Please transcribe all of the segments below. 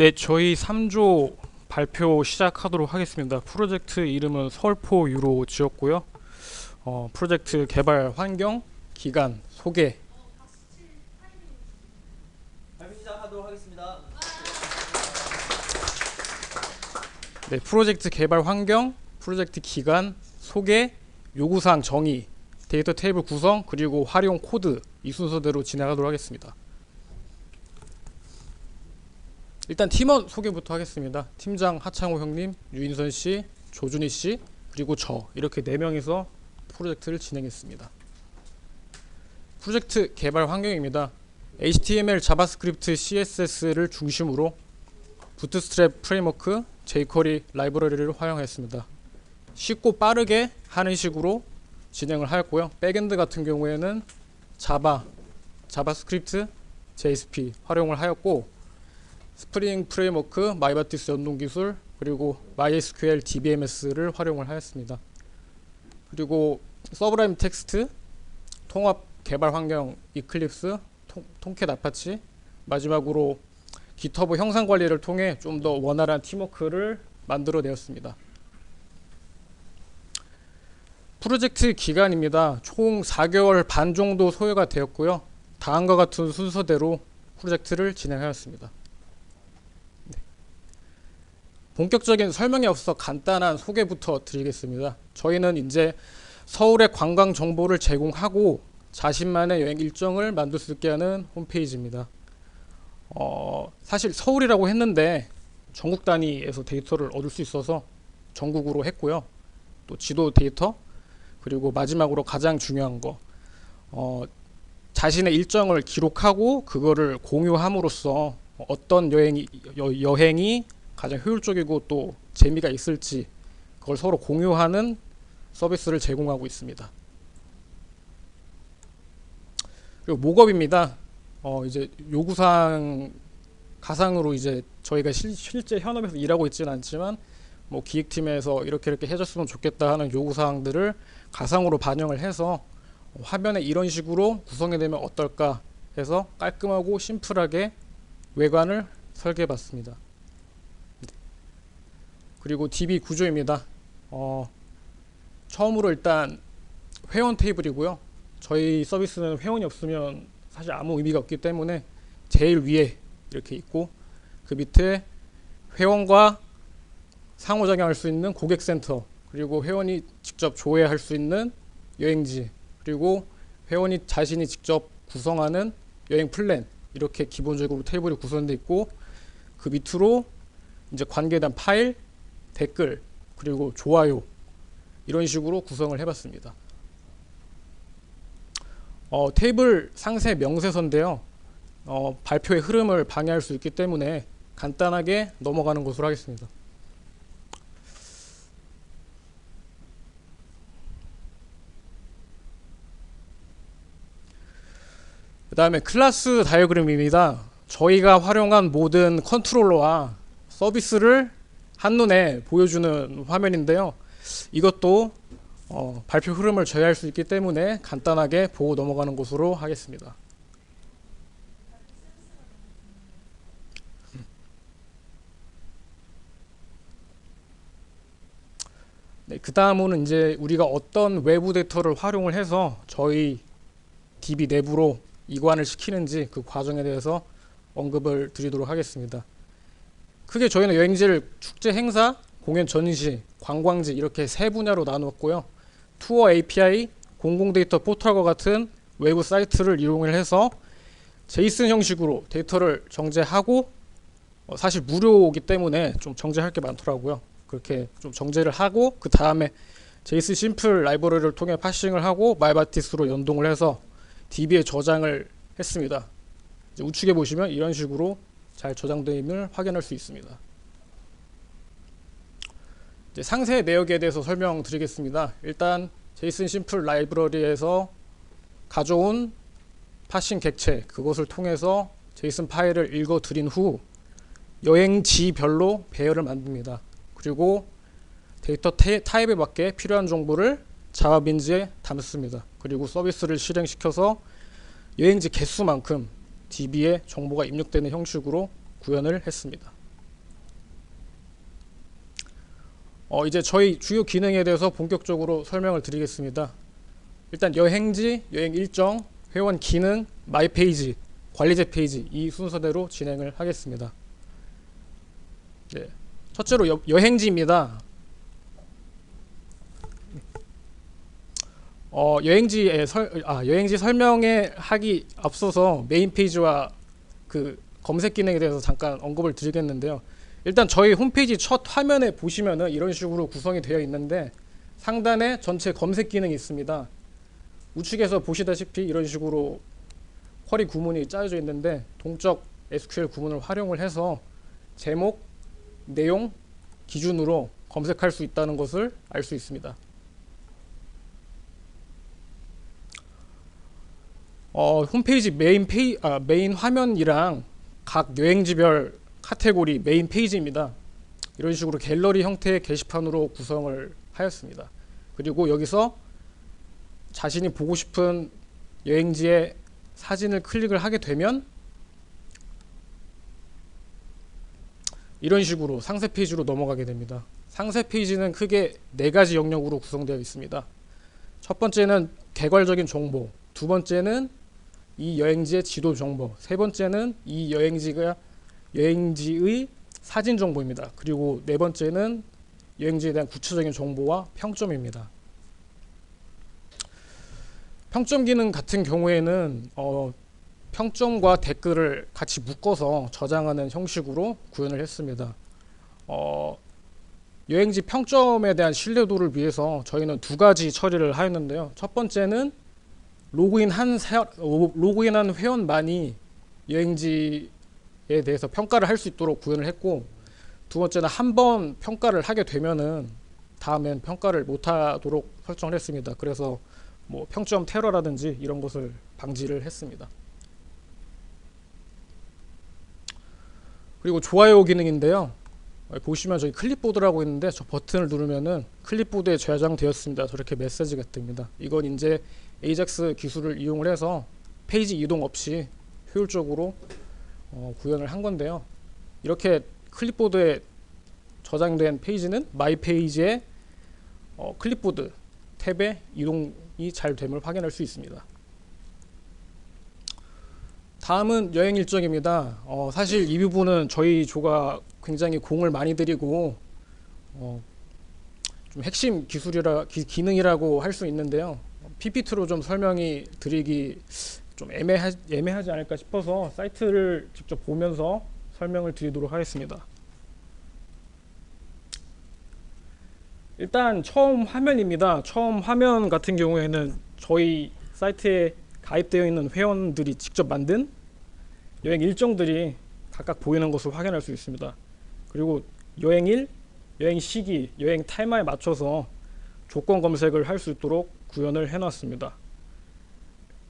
네, 저희 3조 발표 시작하도록 하겠습니다. 프로젝트 이름은 서울포 유로 지었고요. 어, 프로젝트 개발 환경, 기간, 소개. 네, 프로젝트 개발 환경, 프로젝트 기간, 소개, 요구사항 정의, 데이터 테이블 구성, 그리고 활용 코드 이 순서대로 진행하도록 하겠습니다. 일단 팀원 소개부터 하겠습니다. 팀장 하창호 형님, 유인선 씨, 조준희 씨, 그리고 저 이렇게 네 명이서 프로젝트를 진행했습니다. 프로젝트 개발 환경입니다. HTML, 자바스크립트, CSS를 중심으로 부트스트랩 프레임워크, jQuery 라이브러리를 활용했습니다. 쉽고 빠르게 하는 식으로 진행을 하였고요. 백엔드 같은 경우에는 자바, 자바스크립트, JSP 활용을 하였고 스프링 프레임워크, 마이바티스 연동 기술, 그리고 MySQL DBMS를 활용을 하였습니다. 그리고 서브라임 텍스트, 통합 개발 환경 이클립스, 통, 통캣 아파치, 마지막으로 기터브 형상 관리를 통해 좀 더 원활한 팀워크를 만들어내었습니다. 프로젝트 기간입니다. 총 4개월 반 정도 소요가 되었고요. 다음과 같은 순서대로 프로젝트를 진행하였습니다. 네. 본격적인 설명이 없어 간단한 소개부터 드리겠습니다. 저희는 이제 서울의 관광 정보를 제공하고 자신만의 여행 일정을 만들 수 있게 하는 홈페이지입니다. 어, 사실 서울이라고 했는데 전국 단위에서 데이터를 얻을 수 있어서 전국으로 했고요. 또 지도 데이터 그리고 마지막으로 가장 중요한 거 어, 자신의 일정을 기록하고 그거를 공유함으로써 어떤 여행이 여, 여행이 가장 효율적이고 또 재미가 있을지 그걸 서로 공유하는 서비스를 제공하고 있습니다. 그리고 목업입니다. 어 이제 요구사항 가상으로 이제 저희가 실, 실제 현업에서 일하고 있지는 않지만 뭐 기획팀에서 이렇게 이렇게 해줬으면 좋겠다 하는 요구사항들을 가상으로 반영을 해서 화면에 이런 식으로 구성이 되면 어떨까 해서 깔끔하고 심플하게 외관을 설계해 봤습니다. 그리고 DB 구조입니다. 어, 처음으로 일단 회원 테이블이고요. 저희 서비스는 회원이 없으면 사실 아무 의미가 없기 때문에 제일 위에 이렇게 있고 그 밑에 회원과 상호작용할 수 있는 고객센터 그리고 회원이 직접 조회할 수 있는 여행지 그리고 회원이 자신이 직접 구성하는 여행 플랜 이렇게 기본적으로 테이블이 구성되어 있고 그 밑으로 이제 관계된 파일, 댓글 그리고 좋아요 이런 식으로 구성을 해봤습니다. 어, 테이블 상세 명세서인데요. 어, 발표의 흐름을 방해할 수 있기 때문에 간단하게 넘어가는 것으로 하겠습니다. 그 다음에 클래스 다이어그램입니다. 저희가 활용한 모든 컨트롤러와 서비스를 한눈에 보여주는 화면인데요. 이것도 어, 발표 흐름을 저해할 수 있기 때문에 간단하게 보고 넘어가는 것으로 하겠습니다. 네, 그 다음은 이제 우리가 어떤 외부 데이터를 활용을 해서 저희 DB 내부로 이관을 시키는지 그 과정에 대해서 언급을 드리도록 하겠습니다. 크게 저희는 여행지를 축제 행사, 공연 전시, 관광지 이렇게 세 분야로 나누었고요. 투어 API, 공공 데이터 포털과 같은 외부 사이트를 이용을 해서 제이슨 형식으로 데이터를 정제하고 어, 사실 무료이기 때문에 좀 정제할 게 많더라고요. 그렇게 좀 정제를 하고 그 다음에 제이슨 심플 라이브러리를 통해 파싱을 하고 마이바티스로 연동을 해서 DB에 저장을 했습니다. 우측에 보시면 이런 식으로 잘 있는 확인할 수 있습니다. 이제 상세 내역에 대해서 설명드리겠습니다. 일단 제이슨 심플 라이브러리에서 가져온 파싱 객체 그것을 통해서 제이슨 파일을 읽어 드린 후 여행지별로 배열을 만듭니다. 그리고 데이터 타입에 맞게 필요한 정보를 자바 빈즈에 담습니다. 그리고 서비스를 실행시켜서 여행지 개수만큼 DB에 정보가 입력되는 형식으로 구현을 했습니다. 어, 이제 저희 주요 기능에 대해서 본격적으로 설명을 드리겠습니다. 일단 여행지, 여행 일정, 회원 기능, 마이 페이지, 관리자 페이지 이 순서대로 진행을 하겠습니다. 네. 첫째로 여, 여행지입니다. 어, 여행지에 설, 아, 여행지 설명에 하기 앞서서 메인 페이지와 그 검색 기능에 대해서 잠깐 언급을 드리겠는데요. 일단 저희 홈페이지 첫 화면에 보시면은 이런 식으로 구성이 되어 있는데 상단에 전체 검색 기능이 있습니다. 우측에서 보시다시피 이런 식으로 쿼리 구문이 짜여져 있는데 동적 SQL 구문을 활용을 해서 제목, 내용 기준으로 검색할 수 있다는 것을 알 수 있습니다. 어, 홈페이지 메인 페이 아, 메인 화면이랑 각 여행지별 카테고리 메인 페이지입니다. 이런 식으로 갤러리 형태의 게시판으로 구성을 하였습니다. 그리고 여기서 자신이 보고 싶은 여행지의 사진을 클릭을 하게 되면 이런 식으로 상세 페이지로 넘어가게 됩니다. 상세 페이지는 크게 네 가지 영역으로 구성되어 있습니다. 첫 번째는 개괄적인 정보, 두 번째는 이 여행지의 지도 정보, 세 번째는 이 여행지가 여행지의 사진 정보입니다. 그리고 네 번째는 여행지에 대한 구체적인 정보와 평점입니다. 평점 기능 같은 경우에는 어, 평점과 댓글을 같이 묶어서 저장하는 형식으로 구현을 했습니다. 어, 여행지 평점에 대한 신뢰도를 위해서 저희는 두 가지 처리를 하였는데요. 첫 번째는 로그인한 사, 로- 로그인한 회원만이 여행지에 대해서 평가를 할 수 있도록 구현을 했고 두 번째는 한 번 평가를 하게 되면은 다음엔 평가를 못하도록 설정을 했습니다. 그래서 뭐 평점 테러라든지 이런 것을 방지를 했습니다. 그리고 좋아요 기능인데요. 어, 보시면 저기 클립보드라고 있는데 저 버튼을 누르면은 클립보드에 저장되었습니다. 저렇게 메시지가 뜹니다. 이건 이제 에이작스 기술을 이용을 해서 페이지 이동 없이 효율적으로 어, 구현을 한 건데요. 이렇게 클립보드에 저장된 페이지는 마이 페이지의 어, 클립보드 탭에 이동이 잘 됨을 확인할 수 있습니다. 다음은 여행 일정입니다. 어, 사실 이 부분은 저희 조가 굉장히 공을 많이 들이고 어, 좀 핵심 기술이라 기, 기능이라고 할 수 있는데요. PPT로 좀 설명이 드리기 좀 애매하, 애매하지 않을까 싶어서 사이트를 직접 보면서 설명을 드리도록 하겠습니다. 일단 처음 화면입니다. 처음 화면 같은 경우에는 저희 사이트에 가입되어 있는 회원들이 직접 만든 여행 일정들이 각각 보이는 것을 확인할 수 있습니다. 그리고 여행일, 여행 시기, 여행 테마에 맞춰서 조건 검색을 할 수 있도록 구현을 해놨습니다.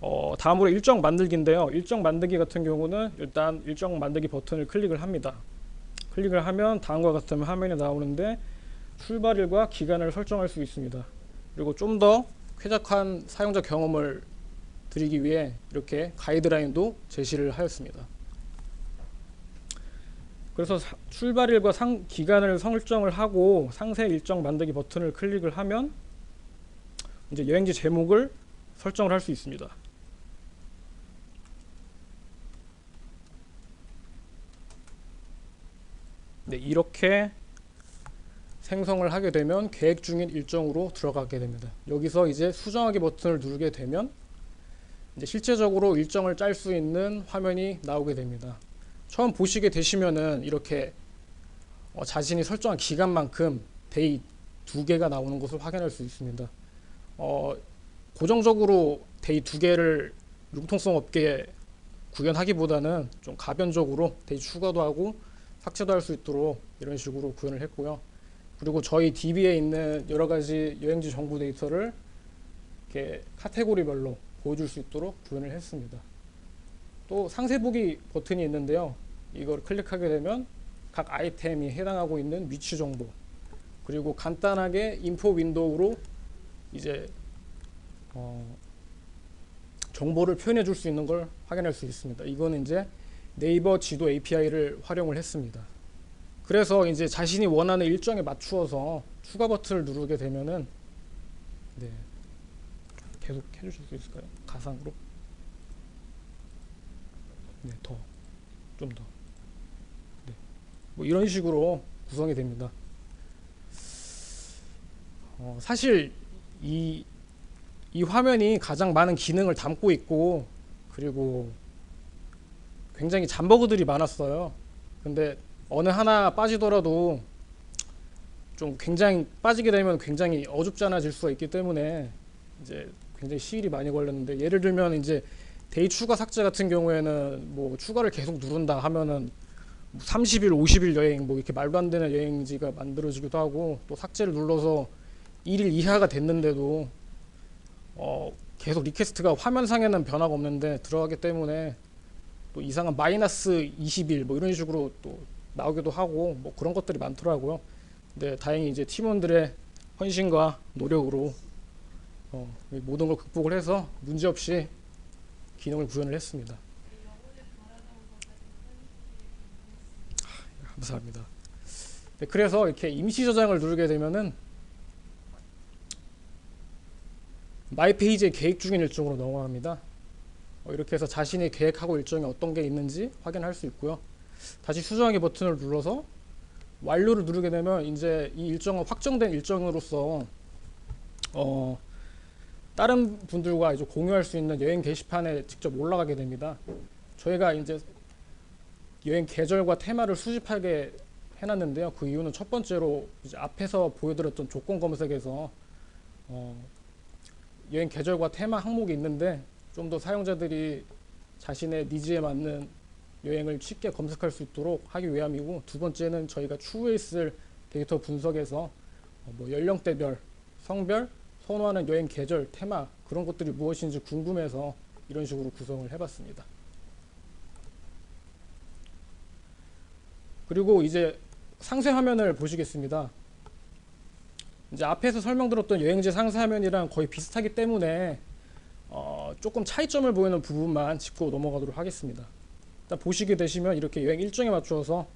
어, 다음으로 일정 만들기인데요. 일정 만들기 같은 경우는 일단 일정 만들기 버튼을 클릭을 합니다. 클릭을 하면 다음과 같은 화면이 나오는데 출발일과 기간을 설정할 수 있습니다. 그리고 좀 더 쾌적한 사용자 경험을 드리기 위해 이렇게 가이드라인도 제시를 하였습니다. 그래서 사- 출발일과 상, 기간을 설정을 하고 상세 일정 만들기 버튼을 클릭을 하면 이제 여행지 제목을 설정을 할 수 있습니다. 네, 이렇게 생성을 하게 되면 계획 중인 일정으로 들어가게 됩니다. 여기서 이제 수정하기 버튼을 누르게 되면 이제 실제적으로 일정을 짤 수 있는 화면이 나오게 됩니다. 처음 보시게 되시면은 이렇게 어, 자신이 설정한 기간만큼 데이 두 개가 나오는 것을 확인할 수 있습니다. 어, 고정적으로 데이 두 개를 융통성 없게 구현하기보다는 좀 가변적으로 데이 추가도 하고 삭제도 할 수 있도록 이런 식으로 구현을 했고요. 그리고 저희 DB에 있는 여러 가지 여행지 정보 데이터를 이렇게 카테고리별로 보여줄 수 있도록 구현을 했습니다. 또 상세 보기 버튼이 있는데요. 이걸 클릭하게 되면 각 아이템이 해당하고 있는 위치 정보 그리고 간단하게 인포 윈도우로 이제 어, 정보를 표현해 줄 수 있는 걸 확인할 수 있습니다. 이거는 이제 네이버 지도 API를 활용을 했습니다. 그래서 이제 자신이 원하는 일정에 맞추어서 추가 버튼을 누르게 되면은 네 계속 해주실 수 있을까요? 가상으로 네 더 좀 더 네. 뭐 이런 식으로 구성이 됩니다. 어, 사실 이, 이 화면이 가장 많은 기능을 담고 있고 그리고 굉장히 잠버그들이 많았어요. 근데 어느 하나 빠지더라도 좀 굉장히 빠지게 되면 굉장히 어줍잖아질 수가 있기 때문에 이제 굉장히 시일이 많이 걸렸는데 예를 들면 이제 데이 추가 삭제 같은 경우에는 뭐 추가를 계속 누른다 하면은 30일, 50일 여행 뭐 이렇게 말도 안 되는 여행지가 만들어지기도 하고 또 삭제를 눌러서 1일 이하가 됐는데도 어 계속 리퀘스트가 화면상에는 변화가 없는데 들어가기 때문에 또 이상한 마이너스 20일 뭐 이런 식으로 또 나오기도 하고 뭐 그런 것들이 많더라고요. 근데 다행히 이제 팀원들의 헌신과 노력으로 어, 이 모든 걸 극복을 해서 문제 없이 기능을 구현을 했습니다. 아, 감사합니다. 네, 그래서 이렇게 임시 저장을 누르게 되면은 마이 페이지에 계획 중인 일정으로 넘어갑니다. 어, 이렇게 해서 자신이 계획하고 일정이 어떤 게 있는지 확인할 수 있고요. 다시 수정하기 버튼을 눌러서 완료를 누르게 되면 이제 이 일정은 확정된 일정으로서 어, 다른 분들과 이제 공유할 수 있는 여행 게시판에 직접 올라가게 됩니다. 저희가 이제 여행 계절과 테마를 수집하게 해놨는데요. 그 이유는 첫 번째로 앞에서 보여드렸던 조건 검색에서 어, 여행 계절과 테마 항목이 있는데 좀 더 사용자들이 자신의 니즈에 맞는 여행을 쉽게 검색할 수 있도록 하기 위함이고 두 번째는 저희가 추후에 있을 데이터 분석에서 어, 뭐 연령대별, 성별, 선호하는 여행 계절, 테마 그런 것들이 무엇인지 궁금해서 이런 식으로 구성을 해봤습니다. 그리고 이제 상세 화면을 보시겠습니다. 이제 앞에서 설명드렸던 여행지 상세 화면이랑 거의 비슷하기 때문에 어, 조금 차이점을 보이는 부분만 짚고 넘어가도록 하겠습니다. 일단 보시게 되시면 이렇게 여행 일정에 맞추어서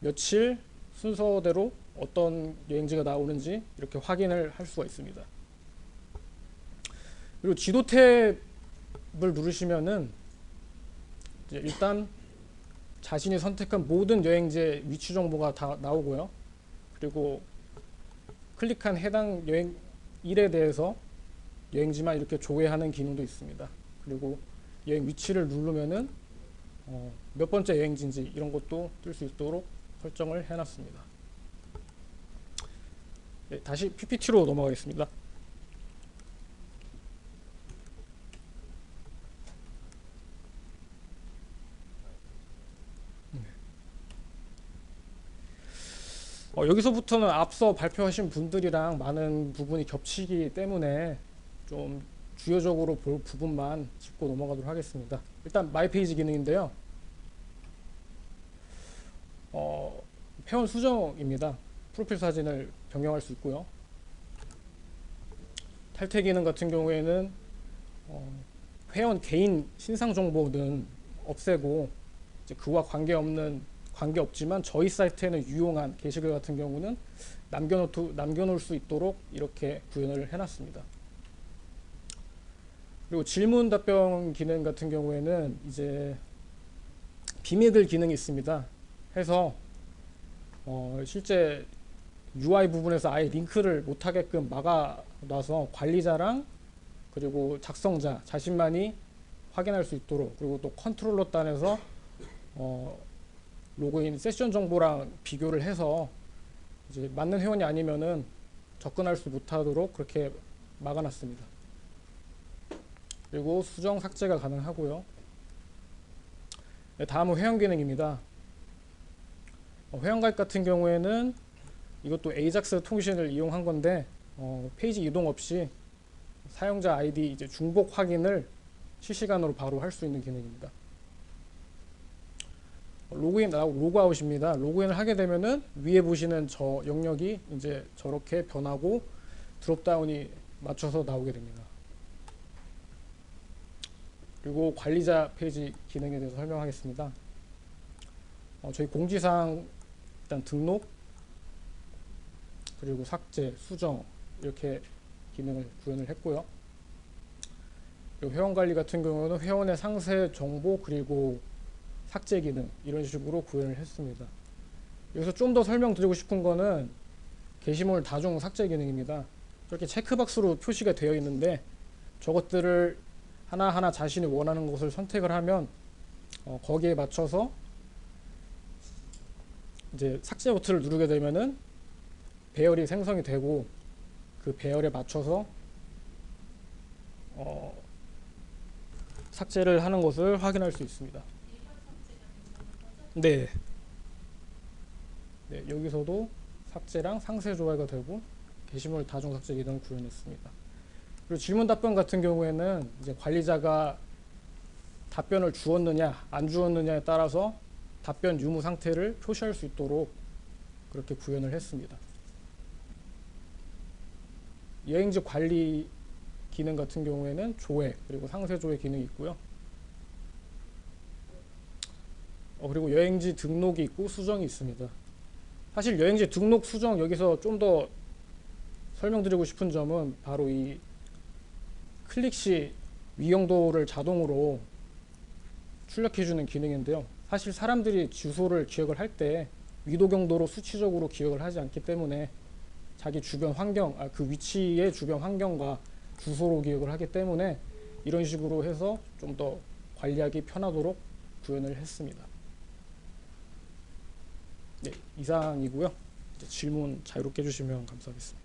며칠 순서대로 어떤 여행지가 나오는지 이렇게 확인을 할 수가 있습니다. 그리고 지도 탭을 누르시면은 일단 자신이 선택한 모든 여행지의 위치 정보가 다 나오고요. 그리고 클릭한 해당 여행 일에 대해서 여행지만 이렇게 조회하는 기능도 있습니다. 그리고 여행 위치를 누르면은 어, 몇 번째 여행지인지 이런 것도 뜰 수 있도록 설정을 해놨습니다. 네, 다시 PPT로 넘어가겠습니다. 어, 여기서부터는 앞서 발표하신 분들이랑 많은 부분이 겹치기 때문에 좀 주요적으로 볼 부분만 짚고 넘어가도록 하겠습니다. 일단 마이 페이지 기능인데요. 어, 회원 수정입니다. 프로필 사진을 변경할 수 있고요. 탈퇴 기능 같은 경우에는 어, 회원 개인 신상 정보는 없애고 그와 관계없는 관계 없지만 저희 사이트에는 유용한 게시글 같은 경우는 남겨놓 남겨놓을 수 있도록 이렇게 구현을 해놨습니다. 그리고 질문 답변 기능 같은 경우에는 이제 비밀글 기능이 있습니다. 해서 어 실제 UI 부분에서 아예 링크를 못하게끔 막아놔서 관리자랑 그리고 작성자 자신만이 확인할 수 있도록 그리고 또 컨트롤러 단에서 어 로그인 세션 정보랑 비교를 해서 이제 맞는 회원이 아니면은 접근할 수 못하도록 그렇게 막아놨습니다. 그리고 수정 삭제가 가능하고요. 네, 다음은 회원 기능입니다. 어, 회원 가입 같은 경우에는 이것도 에이작스 통신을 이용한 건데 어, 페이지 이동 없이 사용자 아이디 이제 중복 확인을 실시간으로 바로 할 수 있는 기능입니다. 어, 로그인 나오고 로그아웃입니다. 로그인을 하게 되면은 위에 보시는 저 영역이 이제 저렇게 변하고 드롭다운이 맞춰서 나오게 됩니다. 그리고 관리자 페이지 기능에 대해서 설명하겠습니다. 어, 저희 공지사항 일단 등록 그리고 삭제, 수정 이렇게 기능을 구현을 했고요. 그리고 회원 관리 같은 경우는 회원의 상세 정보 그리고 삭제 기능 이런 식으로 구현을 했습니다. 여기서 좀 더 설명드리고 싶은 거는 게시물 다중 삭제 기능입니다. 이렇게 체크박스로 표시가 되어 있는데 저것들을 하나하나 자신이 원하는 것을 선택을 하면 어, 거기에 맞춰서 이제 삭제 버튼을 누르게 되면은 배열이 생성이 되고 그 배열에 맞춰서 어, 삭제를 하는 것을 확인할 수 있습니다. 네. 네, 여기서도 삭제랑 상세 조회가 되고 게시물 다중 삭제 기능을 구현했습니다. 그리고 질문 답변 같은 경우에는 이제 관리자가 답변을 주었느냐 안 주었느냐에 따라서 답변 유무 상태를 표시할 수 있도록 그렇게 구현을 했습니다. 여행지 관리 기능 같은 경우에는 조회 그리고 상세 조회 기능이 있고요. 어, 그리고 여행지 등록이 있고 수정이 있습니다. 사실 여행지 등록 수정 여기서 좀 더 설명드리고 싶은 점은 바로 이 클릭 시 위용도를 자동으로 출력해주는 기능인데요. 사실 사람들이 주소를 기억을 할 때 위도 경도로 수치적으로 기억을 하지 않기 때문에 자기 주변 환경, 아, 그 위치의 주변 환경과 주소로 기억을 하기 때문에 이런 식으로 해서 좀 더 관리하기 편하도록 구현을 했습니다. 네, 이상이고요. 질문 자유롭게 해주시면 감사하겠습니다.